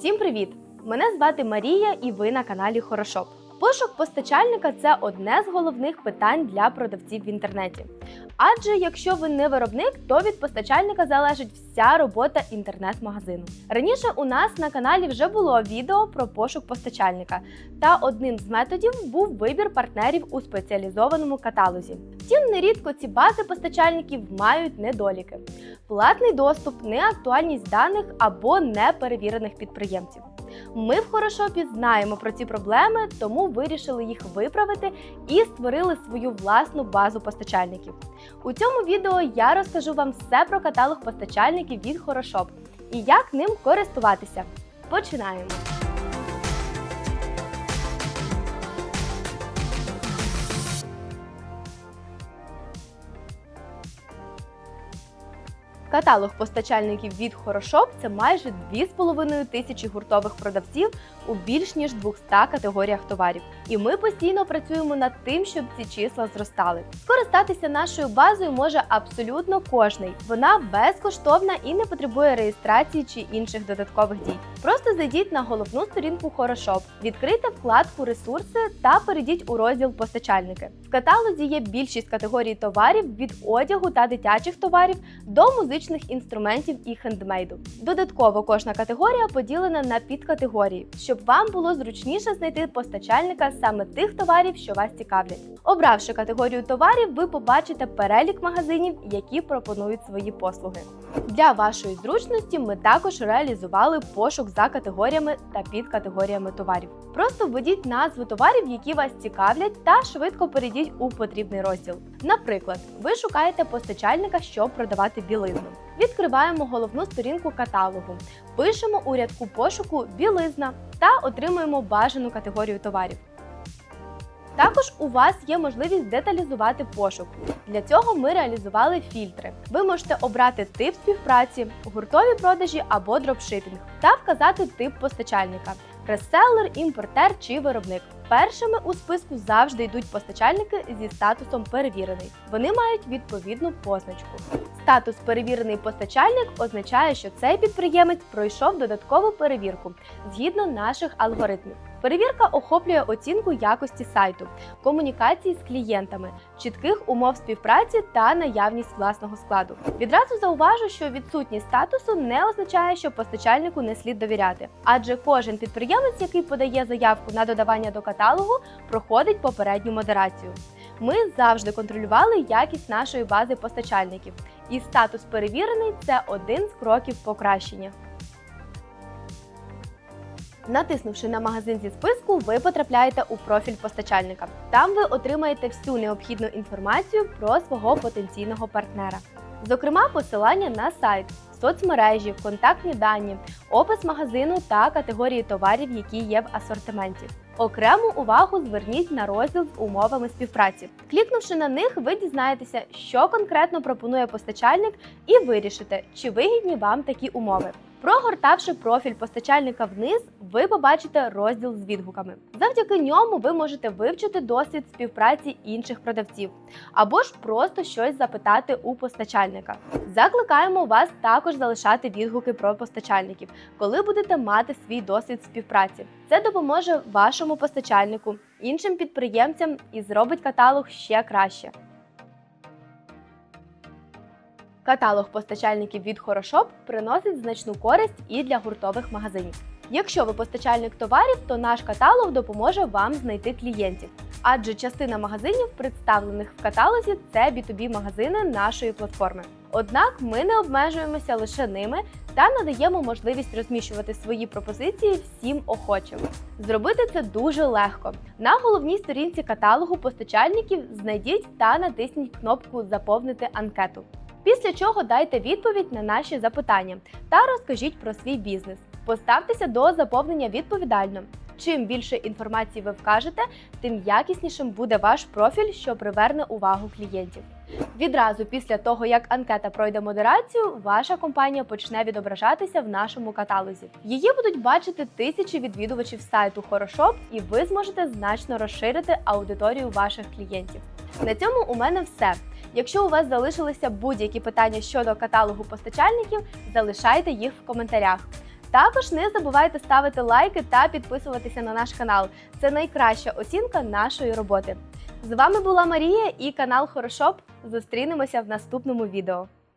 Всім привіт! Мене звати Марія, і ви на каналі Хорошоп. Пошук постачальника це одне з головних питань для продавців в інтернеті. Адже якщо ви не виробник, то від постачальника залежить вся робота інтернет-магазину. Раніше у нас на каналі вже було відео про пошук постачальника, та одним з методів був вибір партнерів у спеціалізованому каталозі. Втім, нерідко ці бази постачальників мають недоліки: платний доступ, неактуальність даних або неперевірених підприємців. Ми в Хорошопі знаємо про ці проблеми, тому вирішили їх виправити і створили свою власну базу постачальників. У цьому відео я розкажу вам все про каталог постачальників від Хорошоп і як ним користуватися. Починаємо! Каталог постачальників від Хорошоп це майже 2,5 тисячі гуртових продавців у більш ніж 200 категоріях товарів. І ми постійно працюємо над тим, щоб ці числа зростали. Скористатися нашою базою може абсолютно кожний. Вона безкоштовна і не потребує реєстрації чи інших додаткових дій. Просто зайдіть на головну сторінку Хорошоп, відкрийте вкладку Ресурси та перейдіть у розділ Постачальники. В каталозі є більшість категорій товарів від одягу та дитячих товарів до музичних інструментів і хендмейду. Додатково кожна категорія поділена на підкатегорії, щоб вам було зручніше знайти постачальника саме тих товарів, що вас цікавлять. Обравши категорію товарів, ви побачите перелік магазинів, які пропонують свої послуги. Для вашої зручності ми також реалізували пошук за категоріями та підкатегоріями товарів. Просто введіть назву товарів, які вас цікавлять, та швидко перейдіть у потрібний розділ. Наприклад, ви шукаєте постачальника, щоб продавати білизну. Відкриваємо головну сторінку каталогу, пишемо у рядку пошуку білизна та отримуємо бажану категорію товарів. Також у вас є можливість деталізувати пошук. Для цього ми реалізували фільтри. Ви можете обрати тип співпраці, гуртові продажі або дропшипінг та вказати тип постачальника реселер, імпортер чи виробник. Першими у списку завжди йдуть постачальники зі статусом перевірений. Вони мають відповідну позначку. Статус перевірений постачальник означає, що цей підприємець пройшов додаткову перевірку згідно наших алгоритмів. Перевірка охоплює оцінку якості сайту, комунікації з клієнтами, чітких умов співпраці та наявність власного складу. Відразу зауважу, що відсутність статусу не означає, що постачальнику не слід довіряти, адже кожен підприємець, який подає заявку на додавання до каталогу, проходить попередню модерацію. Ми завжди контролювали якість нашої бази постачальників, і статус перевірений це один з кроків покращення. Натиснувши на магазин зі списку, ви потрапляєте у профіль постачальника. Там ви отримаєте всю необхідну інформацію про свого потенційного партнера. Зокрема, посилання на сайт, соцмережі, контактні дані, опис магазину та категорії товарів, які є в асортименті. Окрему увагу зверніть на розділ з умовами співпраці. Клікнувши на них, ви дізнаєтеся, що конкретно пропонує постачальник, і вирішите, чи вигідні вам такі умови. Прогортавши профіль постачальника вниз, ви побачите розділ з відгуками. Завдяки ньому ви можете вивчити досвід співпраці інших продавців або ж просто щось запитати у постачальника. Закликаємо вас також залишати відгуки про постачальників, коли будете мати свій досвід співпраці. Це допоможе вашому постачальнику, іншим підприємцям і зробить каталог ще краще. Каталог постачальників від Хорошоп приносить значну користь і для гуртових магазинів. Якщо ви постачальник товарів, то наш каталог допоможе вам знайти клієнтів, адже частина магазинів, представлених в каталозі, це B2B магазини нашої платформи. Однак ми не обмежуємося лише ними та надаємо можливість розміщувати свої пропозиції всім охочим. Зробити це дуже легко. На головній сторінці каталогу постачальників знайдіть та натисніть кнопку Заповнити анкету. Після чого дайте відповідь на наші запитання та розкажіть про свій бізнес. Поставтеся до заповнення відповідально. Чим більше інформації ви вкажете, тим якіснішим буде ваш профіль, що приверне увагу клієнтів. Відразу після того, як анкета пройде модерацію, ваша компанія почне відображатися в нашому каталозі. Її будуть бачити тисячі відвідувачів сайту Хорошоп, і ви зможете значно розширити аудиторію ваших клієнтів. На цьому у мене все. Якщо у вас залишилися будь-які питання щодо каталогу постачальників, залишайте їх в коментарях. Також не забувайте ставити лайки та підписуватися на наш канал. Це найкраща оцінка нашої роботи. З вами була Марія і канал Хорошоп. Зустрінемося в наступному відео.